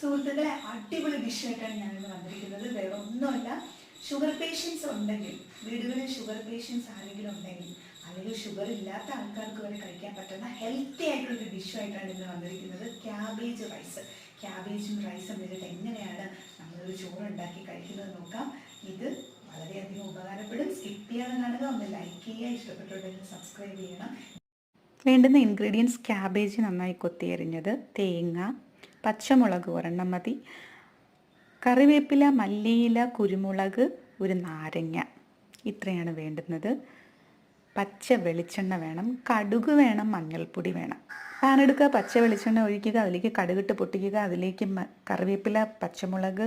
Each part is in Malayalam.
സുഹൃത്തുക്കളെ അടിപൊളി ഡിഷായിട്ടാണ് ഞാനിന്ന് വന്നിരിക്കുന്നത്. വേറെ ഒന്നുമല്ല ഷുഗർ പേഷ്യൻസ് ഉണ്ടെങ്കിൽ വീടുകളിൽ ഷുഗർ പേഷ്യൻസ് ആരെങ്കിലും ഉണ്ടെങ്കിൽ അല്ലെങ്കിൽ ഷുഗർ ഇല്ലാത്ത ആൾക്കാർക്ക് വരെ കഴിക്കാൻ പറ്റുന്ന ഹെൽത്തി ആയിട്ടുള്ള ഡിഷായിട്ടാണ് ഇന്ന് വന്നിരിക്കുന്നത്. ക്യാബേജ് റൈസ് ക്യാബേജും റൈസും എന്നിട്ട് എങ്ങനെയാണ് നമ്മളൊരു ചോറ് ഉണ്ടാക്കി കഴിക്കുന്നത് നോക്കാം. ഇത് വളരെയധികം ഉപകാരപ്പെടും. സ്കിപ്പ് ചെയ്യാതെ കാണുക. ഒന്ന് ലൈക്ക് ചെയ്യുക. ഇഷ്ടപ്പെട്ടുണ്ടെങ്കിൽ സബ്സ്ക്രൈബ് ചെയ്യണം. വേണ്ടുന്ന ഇൻഗ്രീഡിയൻസ് ക്യാബേജ് നന്നായി കൊത്തിയരിഞ്ഞത് തേങ്ങ പച്ചമുളക് ഒരെണ്ണം മതി. കറിവേപ്പില മല്ലിയില കുരുമുളക് ഒരു നാരങ്ങ. ഇത്രയാണ് വേണ്ടുന്നത്. പച്ച വെളിച്ചെണ്ണ വേണം. കടുക് വേണം മഞ്ഞൾപ്പൊടി വേണം. പാൻ എടുക്കുക പച്ച വെളിച്ചെണ്ണ ഒഴിക്കുക അതിലേക്ക് കടുകിട്ട് പൊട്ടിക്കുക അതിലേക്ക് കറിവേപ്പില പച്ചമുളക്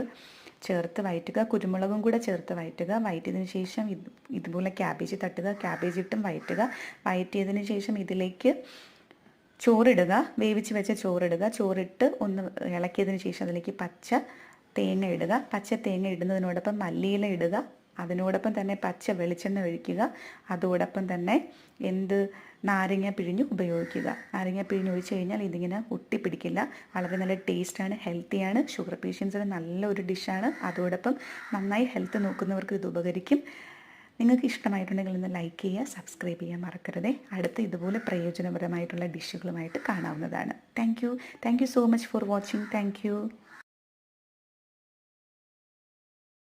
ചേർത്ത് വയറ്റുക കുരുമുളകും കൂടെ ചേർത്ത് വയറ്റുക വയറ്റിയതിന് ശേഷം ഇത് ഇതുപോലെ ക്യാബേജ് തട്ടുക ക്യാബേജ് ഇട്ടും വയറ്റുക വയറ്റിയതിന് ശേഷം ഇതിലേക്ക് ചോറിടുക. വേവിച്ച് വെച്ച ചോറിടുക. ചോറിട്ട് ഒന്ന് ഇളക്കിയതിന് ശേഷം അതിലേക്ക് പച്ച തേങ്ങ ഇടുക. പച്ച തേങ്ങ ഇടുന്നതിനോടൊപ്പം മല്ലിയില ഇടുക. അതിനോടൊപ്പം തന്നെ പച്ച വെളിച്ചെണ്ണ ഒഴിക്കുക. അതോടൊപ്പം തന്നെ എന്ത് നാരങ്ങ പിഴിഞ്ഞ് ഉപയോഗിക്കുക. നാരങ്ങ പിഴിഞ്ഞ് ഒഴിച്ച് കഴിഞ്ഞാൽ ഇതിങ്ങനെ ഒട്ടിപ്പിടിക്കില്ല. വളരെ നല്ല ടേസ്റ്റാണ്. ഹെൽത്തിയാണ്. ഷുഗർ പേഷ്യൻസിന് നല്ലൊരു ഡിഷാണ്. അതോടൊപ്പം നന്നായി ഹെൽത്ത് നോക്കുന്നവർക്ക് ഇത് ഉപകരിക്കും. നിങ്ങൾക്ക് ഇഷ്ടമായിട്ടുണ്ടെങ്കിൽ ഒന്ന് ലൈക്ക് ചെയ്യുക സബ്സ്ക്രൈബ് ചെയ്യാൻ മറക്കരുതേ. അടുത്ത ഇതുപോലെ പ്രയോജനപരമായിട്ടുള്ള ഡിഷുകളുമായിട്ട് കാണാവുന്നതാണ്. Thank you thank you so much for watching thank